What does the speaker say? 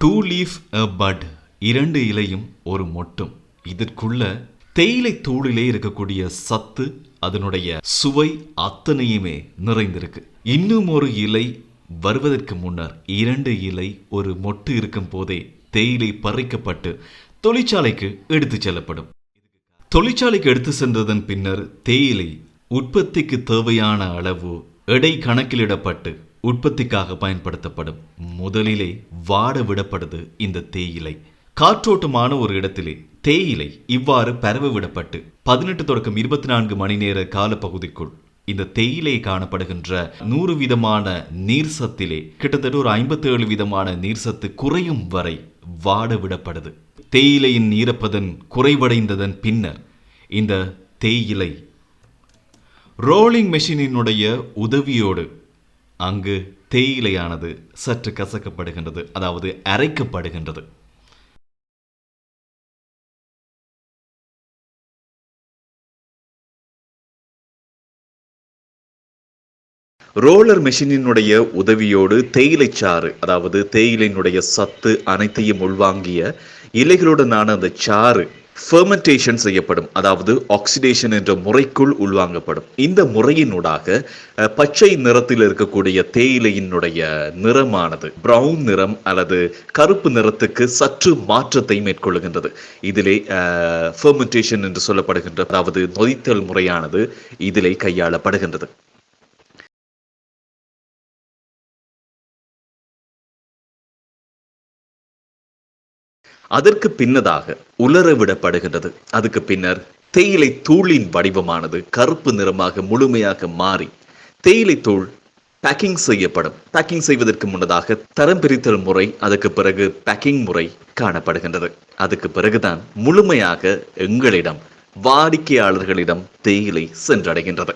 Two leaf a but இரண்டு இலையும் ஒரு மொட்டும். இதற்குள்ள தேயிலை தூளிலே இருக்கக்கூடிய சத்து அதனுடைய சுவை அத்தனையுமே நிறைந்திருக்கு. இன்னும் ஒரு இலை வருவதற்கு முன்னர் இரண்டு இலை ஒரு மொட்டு இருக்கும் போதே தேயிலை பறிக்கப்பட்டு தொழிற்சாலைக்கு எடுத்துச் செல்லப்படும். தொழிற்சாலைக்கு எடுத்து சென்றதன் பின்னர் தேயிலை உற்பத்திக்கு தேவையான அளவு எடை கணக்கிலிடப்பட்டு உற்பத்திக்காக பயன்படுத்தப்படும். முதலிலே வாட விடப்படுது இந்த தேயிலை. காற்றோட்டமான ஒரு இடத்திலே தேயிலை இவ்வாறு பரவ விடப்பட்டு பதினெட்டு தொடக்கம் இருபத்தி நான்கு மணி நேர காலப்பகுதிக்குள் இந்த தேயிலை காணப்படுகின்ற நூறு விதமான நீர் சத்திலே கிட்டத்தட்ட ஒரு ஐம்பத்தி ஏழு விதமான நீர் சத்து குறையும் வரை வாட விடப்படுது. தேயிலையின் ஈரப்பதன் குறைவடைந்ததன் பின்னர் இந்த தேயிலை ரோலிங் மெஷினினுடைய உதவியோடு அங்கு தேயிலையானது சற்று கசக்கப்படுகின்றது அதாவது அரைக்கப்படுகின்றது. ரோலர் மெஷினினுடைய உதவியோடு தேயிலை சாறு அதாவது தேயிலையினுடைய சத்து அனைத்தையும் உள்வாங்கிய இலைகளுடனான அந்த சாறு ஃபெர்மெண்டேஷன் செய்யப்படும். அதாவது ஆக்சிடேஷன் என்ற முறைக்குள் உள்வாங்கப்படும். இந்த முறையினூடாக அஹ், பச்சை நிறத்தில் இருக்கக்கூடிய தேயிலையினுடைய நிறமானது பிரவுன் நிறம் அல்லது கருப்பு நிறத்துக்கு சற்று மாற்றத்தை மேற்கொள்ளுகின்றது. இதிலே ஃபெர்மெண்டேஷன் என்று சொல்லப்படுகின்ற அதாவது நொதித்தல் முறையானது இதிலே கையாளப்படுகின்றது. அதற்கு பின்னதாக உலரவிடப்படுகின்றது அதுக்கு பின்னர் தேயிலை தூளின் வடிவமானது கருப்பு நிறமாக முழுமையாக மாறி தேயிலை தூள் பேக்கிங் செய்யப்படும். பேக்கிங் செய்வதற்கு முன்னதாக தரம் பிரித்தல் முறை அதுக்கு பிறகு பேக்கிங் முறை காணப்படுகின்றது. அதுக்கு பிறகுதான் முழுமையாக எங்களிடம் வாடிக்கையாளர்களிடம் தேயிலை சென்றடைகின்றது.